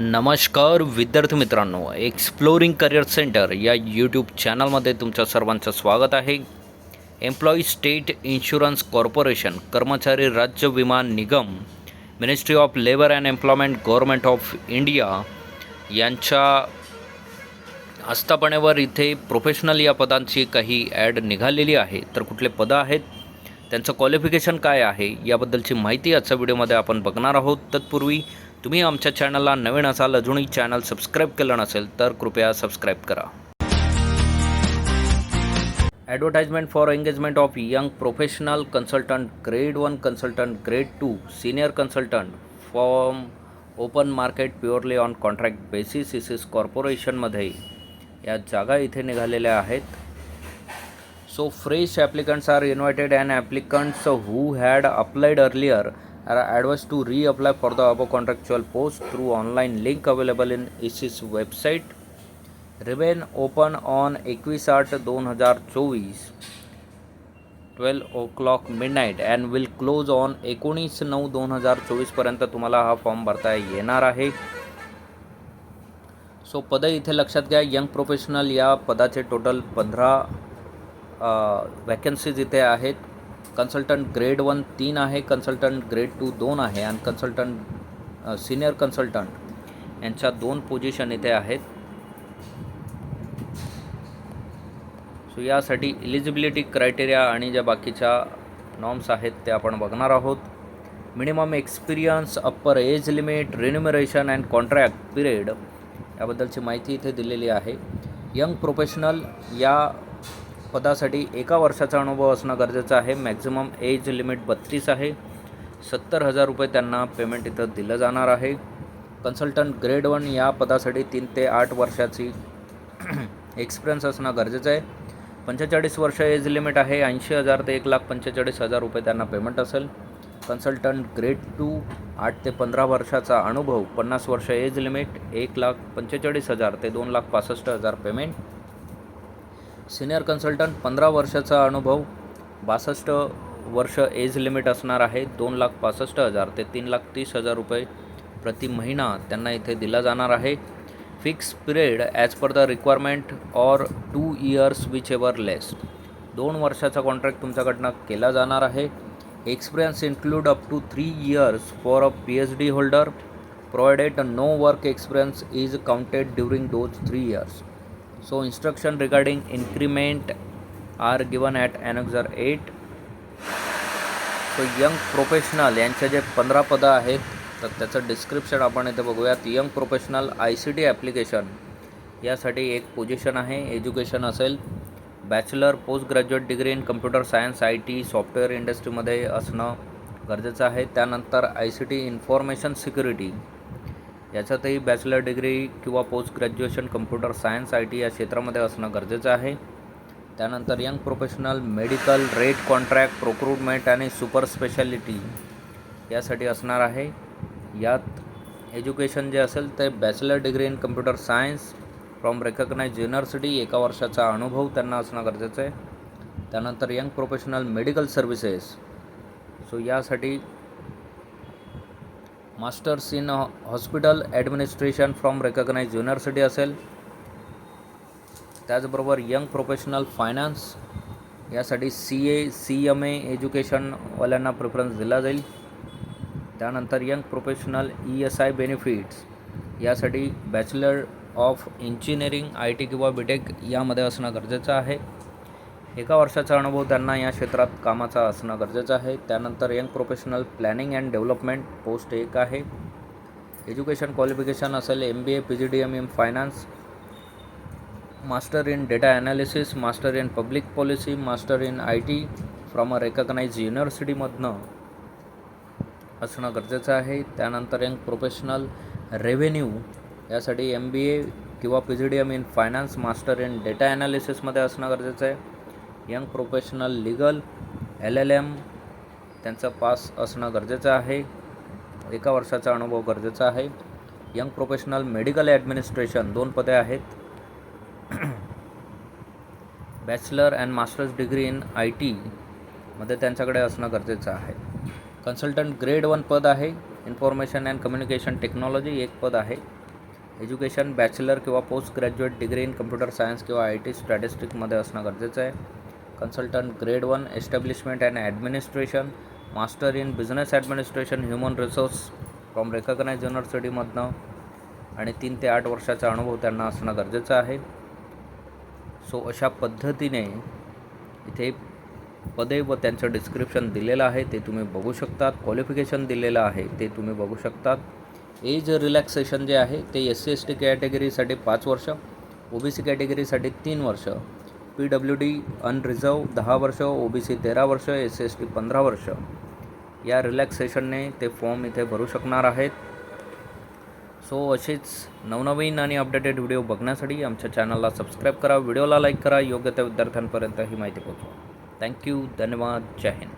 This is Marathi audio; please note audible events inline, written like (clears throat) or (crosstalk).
नमस्कार विद्यार्थी मित्रांनो एक्सप्लोरिंग करिअर सेंटर या यूट्यूब चॅनलमध्ये तुमच्या सर्वांचं स्वागत आहे. एम्प्लॉई स्टेट इन्शुरन्स कॉर्पोरेशन कर्मचारी राज्य विमा निगम Ministry of Labour and Employment Government of India यांच्या आस्थापनेवर इथे प्रोफेशनल या पदांची काही ॲड निघालेली आहे. तर कुठले पदं आहेत? त्यांचं क्वालिफिकेशन काय आहे? याबद्दलची माहिती आजच्या व्हिडिओमध्ये आपण बघणार आहोत. तत्पूर्वी तुम्ही आमच्या चॅनलला नवीन असाल अजूनही चॅनल सबस्क्राईब केलं नसेल तर कृपया सबस्क्राईब करा. Advertisement for engagement of young professional consultant grade one consultant grade two senior consultant form open market purely on contract basis ISIS कॉर्पोरेशनमध्ये या जागा इथे निघालेल्या आहेत. So fresh applicants are invited and applicants who had applied earlier are advised to reapply for the above contractual post through online link available in ISIS website. Remain open on एकवीस आठ दोन हजार चोवीस twelve o'clock midnight and will close एकोणीस नऊ दोन हजार चोवीसपर्यंत तुम्हाला हा फॉर्म भरता येणार आहे. सो पदं इथे लक्षात घ्या. यंग प्रोफेशनल या पदाचे टोटल पंधरा वॅकन्सीज इथे आहेत. कन्सल्टंट ग्रेड वन तीन आहे कन्सल्टंट ग्रेड टू दोन आहे आणि कन्सल्टंट सिनियर कन्सल्टंट यांच्या दोन पोझिशन इथे आहेत. सो यासाठी इलिजिबिलिटी क्रायटेरिया आणि ज्या बाकीच्या नॉर्म्स आहेत ते आपण बघणार आहोत. Minimum experience upper age limit remuneration and contract period याबद्दलची माहिती इथे दिलेली आहे. यंग प्रोफेशनल या पदासाठी एका वर्षाचा अनुभव असणं गरजेचं आहे. मॅक्झिमम एज लिमिट बत्तीस आहे. सत्तर हजार रुपये त्यांना पेमेंट इथं दिलं जाणार आहे. कन्सल्टंट ग्रेड वन या पदासाठी तीन ते आठ वर्षाची (clears throat) एक्सपिरियन्स असणं गरजेचं आहे. पंचेचाळीस वर्ष एज लिमिट आहे. ऐंशी हजार ते एक लाख पंचेचाळीस हजार रुपये त्यांना पेमेंट असेल. कन्सल्टंट ग्रेड टू आठ ते पंधरा वर्षाचा अनुभव पन्नास वर्ष एज लिमिट एक लाख पंचेचाळीस हजार ते दोन लाख पासष्ट हजार पेमेंट. सिनियर कन्सल्टंट पंधरा वर्षाचा अनुभव बासष्ट वर्ष एज लिमिट असणार आहे दोन लाख पासष्ट हजार ते तीन लाख तीस हजार रुपये प्रति महिना त्यांना इथे दिला जाणार आहे. Fix period as per the requirement or two years whichever less दोन वर्षाचा कॉन्ट्रॅक्ट तुमच्याकडनं केला जाणार आहे. Experience include up to three years for a P H D holder provided no work experience is counted during those three years so instruction regarding increment are given at annexure eight so young professional यांचे जे पंधरा पदं आहेत तर त्याचं डिस्क्रिप्शन आपण इथे बघूयात. Young professional I C T application यासाठी एक पोझिशन आहे एज्युकेशन असेल. Bachelor post graduate degree in computer science I T software इंडस्ट्रीमध्ये असणं गरजेचं आहे. त्यानंतर I C T information security याच्यातही bachelor degree किंवा post graduation computer science I T या क्षेत्रामध्ये असणं गरजेचं आहे. त्यानंतर young professional medical rate contract procurement आणि सुपर स्पेशालिटी यासाठी असणार आहे. यात एज्युकेशन जे असेल ते bachelor degree in computer science from recognise university एका वर्षाचा अनुभव त्यांना असणं गरजेचं आहे. त्यानंतर young professional medical services so यासाठी masters in hospital administration from recognise university असेल. त्याचबरोबर यंग प्रोफेशनल फायनान्स यासाठी C A C M A एज्युकेशनवाल्यांना preference दिला जाईल. त्यानंतर young professional E S I benefits यासाठी bachelor of engineering I T किंवा बी टेक यामध्ये असणं गरजेचं आहे. एका वर्षाचा अनुभव त्यांना या क्षेत्रात कामाचा असणं गरजेचं आहे. त्यानंतर young professional planning and development post एक आहे. एज्युकेशन क्वालिफिकेशन असेल M B A P G D M in finance master in data analysis master in public policy master in I T from a recognise युनिव्हर्सिटीमधनं असणं गरजेचं आहे. त्यानंतर यंग प्रोफेशनल रेव्हेन्यू यासाठी एम बी ए किंवा P G D M in finance master in data ॲनालिसिसमध्ये असणं गरजेचं आहे. Young professional legal L L M त्यांचा पास असणं गरजेचं आहे. एका वर्षाचा अनुभव गरजेचा आहे. यंग प्रोफेशनल मेडिकल ॲडमिनिस्ट्रेशन दोन पदे आहेत. Bachelor and masters degree in I टीमध्ये त्यांच्याकडे असणं गरजेचं आहे. कन्सल्टंट ग्रेड वन पद आहे. इन्फॉर्मेशन अँड कम्युनिकेशन टेक्नॉलॉजी एक पद आहे. एज्युकेशन बॅचलर किंवा post graduate degree in computer science किंवा आय टी स्टॅटिस्टिकमध्ये असणं गरजेचं आहे. Consultant grade one establishment and administration master in business administration human resource from recognise युनिव्हर्सिटीमधनं आणि तीन ते आठ वर्षाचा अनुभव त्यांना असणं गरजेचं आहे. सो अशा पद्धतीने इथे पदे व त्यांचं डिस्क्रिप्शन दिलेलं आहे ते तुम्ही बघू शकतात. क्वालिफिकेशन दिलेलं आहे ते तुम्ही बघू शकतात. एज रिलॅक्सेशन जे आहे ते एस सी एस टी कॅटेगरीसाठी पाच वर्ष ओ बी सी कॅटेगरीसाठी तीन वर्ष. पी डब्ल्यू डी अनरिझर्व दहा वर्ष ओ बी सी तेरा वर्ष एस एस टी पंधरा वर्ष. या रिलॅक्सेशनने ते फॉर्म इथे भरू शकणार आहेत. सो असेच नवनवीन आणि अपडेटेड व्हिडिओ बघण्यासाठी आमच्या चॅनलला सबस्क्राईब करा व्हिडिओला लाईक करा योग्य त्या विद्यार्थ्यांपर्यंत ही माहिती पोहोचवा. थँक्यू धन्यवाद जय हिंद.